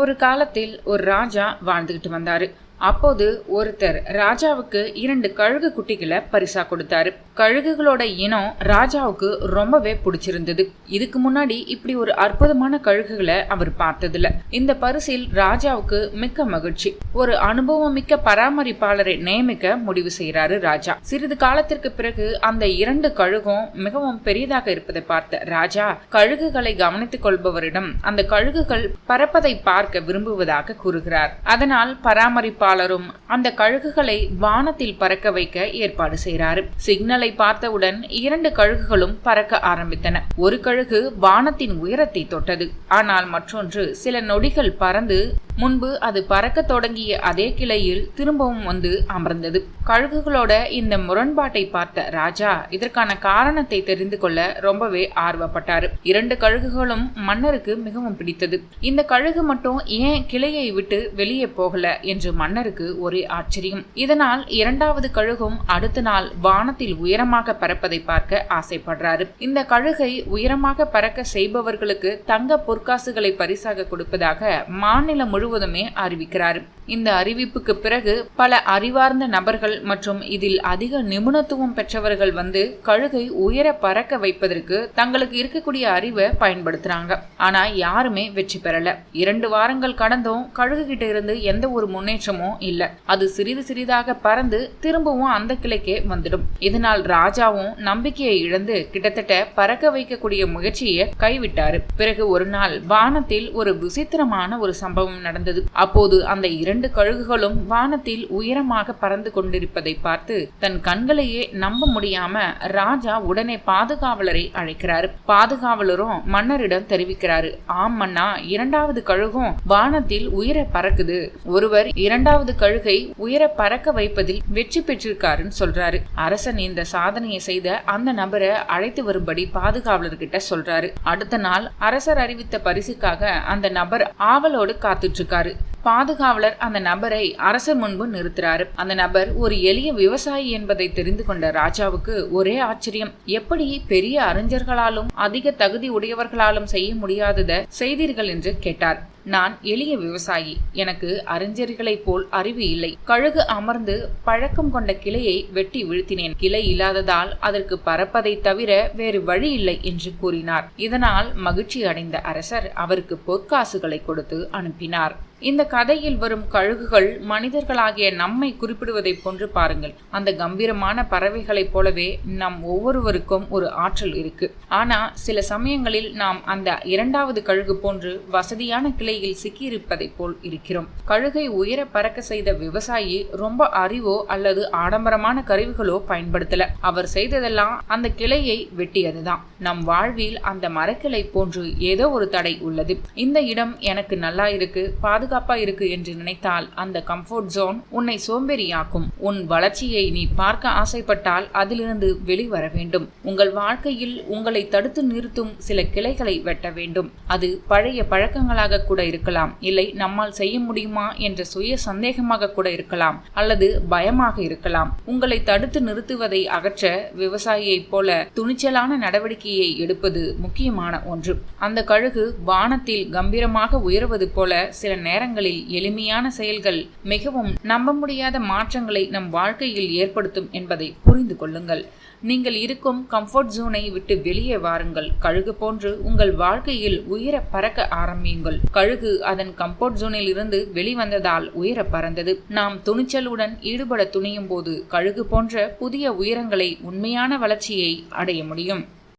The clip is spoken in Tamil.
ஒரு காலத்தில் ஒரு ராஜா வாழ்ந்துகிட்டு வந்தாரு. அப்போது ஒருத்தர் ராஜாவுக்கு இரண்டு கழுகு குட்டிகளை பரிசா கொடுத்தாரு. கழுகுகளோட இனம் ராஜாவுக்கு ரொம்பவே பிடிச்சிருந்தது. இதுக்கு முன்னாடி இப்படி ஒரு அற்புதமான கழுகுகளை அவர் பார்த்ததில்ல. இந்த பரிசில் ராஜாவுக்கு மிக்க மகிழ்ச்சி. ஒரு அனுபவம் மிக்க பராமரிப்பாளரை நியமிக்க முடிவு செய்கிறாரு ராஜா. சிறிது காலத்திற்கு பிறகு அந்த இரண்டு கழுகும் மிகவும் பெரியதாக இருப்பதை பார்த்த ராஜா கழுகுகளை கவனித்துக் கொள்பவரிடம் அந்த கழுகுகள் பறப்பதை பார்க்க விரும்புவதாக கூறுகிறார். அதனால் பராமரிப்பாளரும் அந்த கழுகுகளை வானத்தில் பறக்க வைக்க ஏற்பாடு செய்கிறாரு. சிக்னலை பார்த்தவுடன் இரண்டு கழுகுகளும் பறக்க ஆரம்பித்தன. ஒரு கழுகு வானத்தின் உயரத்தை தொட்டது. ஆனால் மற்றொன்று சில நொடிகள் பறந்து முன்பு அது பறக்க தொடங்கிய அதே கிளையில் திரும்பவும் வந்து அமர்ந்தது. கழுகுகளோட இந்த முரண்பாட்டை பார்த்த ராஜா இதற்கான காரணத்தை தெரிந்து கொள்ள ரொம்பவே ஆர்வப்பட்டாரு. இரண்டு கழுகுகளும் மன்னருக்கு மிகவும் பிடித்தது. இந்த கழுகு மட்டும் ஏன் கிளையை விட்டு வெளியே போகல என்று மன்னருக்கு ஒரே ஆச்சரியம். இதனால் இரண்டாவது கழுகும் அடுத்த நாள் வானத்தில் உயர் உயரமாக பறப்பதை பார்க்க ஆசைப்படுறாரு. இந்த கழுகை உயரமாக பறக்க செய்பவர்களுக்கு தங்க பொற்காசுகளை பரிசாக கொடுப்பதாக மாநிலம் முழுவதுமே அறிவிக்கிறார். இந்த அறிவிப்புக்கு பிறகு பல அறிவார்ந்த நபர்கள் மற்றும் இதில் அதிக நிபுணத்துவம் பெற்றவர்கள் வந்து கழுகை உயர பறக்க வைப்பதற்கு தங்களுக்கு இருக்கக்கூடிய அறிவை பயன்படுத்துறாங்க. ஆனா யாருமே வெற்றி பெறல. இரண்டு வாரங்கள் கடந்தும் கழுகு கிட்ட இருந்து எந்த ஒரு முன்னேற்றமும் இல்ல. அது சிறிது சிறிதாக பறந்து திரும்பவும் அந்த கிளைக்கே வந்துடும். இதனால் ராஜாவும் நம்பிக்கையை இழந்து கிட்டத்தட்ட பறக்க வைக்கக்கூடிய முயற்சியை கைவிட்டாரு. பிறகு ஒரு நாள் வானத்தில் ஒரு விசித்திரமான ஒரு சம்பவம் நடந்தது. அப்போது அந்த இரண்டு கழுகுகளும் வானத்தில் உயரமாக பறந்து கொண்டிருப்பதை பார்த்து தன் கண்களையே நம்ப முடியாம ராஜா உடனே பாதுகாவலரை அழைக்கிறாரு. பாதுகாவலரும் மன்னரிடம் தெரிவிக்கிறாரு. ஆம் மன்னா இரண்டாவது கழுகும் வானத்தில் உயர பறக்குது. ஒருவர் இரண்டாவது கழுகை உயர பறக்க வைப்பதில் வெற்றி பெற்றிருக்காருன்னு சொல்றாரு. அரசன் இந்த சாதனையை செய்த அந்த நபரை அழைத்து வரும்படி பாதுகாவலர்கிட்ட சொல்றாரு. அடுத்த நாள் அரசர் அறிவித்த பரிசுக்காக அந்த நபர் ஆவலோடு காத்துட்டு இருக்காரு பாதுகாவலர் அந்த நபரை அரசர் முன்பு நிறுத்துறாரு. அந்த நபர் ஒரு எளிய விவசாயி என்பதை தெரிந்து கொண்ட ராஜாவுக்கு ஒரே ஆச்சரியம். எப்படி பெரிய அறிஞர்களாலும் அதிக தகுதி உடையவர்களாலும் செய்ய முடியாதத செய்தீர்கள் என்று கேட்டார். நான் எளிய விவசாயி. எனக்கு அறிஞர்களைப் போல் அறிவு இல்லை. கழுகு அமர்ந்து பழக்கம் கொண்ட கிளையை வெட்டி வீழ்த்தினேன். கிளை இல்லாததால் அதற்கு பறப்பதை தவிர வேறு வழி இல்லை என்று கூறினார். இதனால் மகிழ்ச்சி அடைந்த அரசர் அவருக்கு பொற்காசுகளை கொடுத்து அனுப்பினார். இந்த கதையில் வரும் கழுகுகள் மனிதர்களாகிய நம்மை குறிப்பிடுவதைப் போன்று பாருங்கள். அந்த கம்பீரமான பறவைகளைப் போலவே நம் ஒவ்வொருவருக்கும் ஒரு ஆற்றல் இருக்கு. ஆனா சில சமயங்களில் நாம் அந்த இரண்டாவது கழுகு போன்று வசதியான கிளை வலையில் சிக்கியிருப்பதைப் போல் இருக்கிறோம். கழுகை உயர பறக்க செய்த விவசாயி ரொம்ப அறிவோ அல்லது ஆடம்பரமான கருவிகளோ பயன்படுத்தல. அவர் செய்ததெல்லாம் அந்த கிளையை வெட்டியதுதான். நம் வாழ்வில் அந்த மரக்கிளை போன்று ஏதோ ஒரு தடை உள்ளது. இந்த இடம் எனக்கு நல்லா இருக்கு பாதுகாப்பா இருக்கு என்று நினைத்தால் அந்த கம்ஃபர்ட் ஜோன் உன்னை சோம்பேறியாக்கும். உன் வளர்ச்சியை நீ பார்க்க ஆசைப்பட்டால் அதிலிருந்து வெளிவர வேண்டும். உங்கள் வாழ்க்கையில் உங்களை தடுத்து நிறுத்தும் சில கிளைகளை வெட்ட வேண்டும். அது பழைய பழக்கங்களாக கூட இருக்கலாம். இல்லை நம்மால் செய்ய முடியுமா என்ற சுய சந்தேகமாக கூட இருக்கலாம் அல்லது பயமாக இருக்கலாம். உங்களை தடுத்து நிறுத்துவதை அகற்ற விவசாயியைப் போல துணிச்சலான நடவடிக்கையை எடுப்பது முக்கியமான ஒன்று. அந்த கழுகு வானத்தில் கம்பீரமாக உயர்வது போல சில நேரங்களில் எளிமையான செயல்கள் மிகவும் நம்ப முடியாத மாற்றங்களை நம் வாழ்க்கையில் ஏற்படுத்தும் என்பதை புரிந்து கொள்ளுங்கள். நீங்கள் இருக்கும் கம்ஃபர்ட் ஜோனை விட்டு வெளியே வாருங்கள். கழுகு போன்று உங்கள் வாழ்க்கையில் உயர பறக்க ஆரம்பியுங்கள். கழுகு அதன் கம்ஃபர்ட் ஜோனில் இருந்து வெளிவந்ததால் உயர பறந்தது. நாம் துணிச்சலுடன் ஈடுபட துணியும் போது கழுகு போன்ற புதிய உயரங்களை உண்மையான வளர்ச்சியை அடைய முடியும்.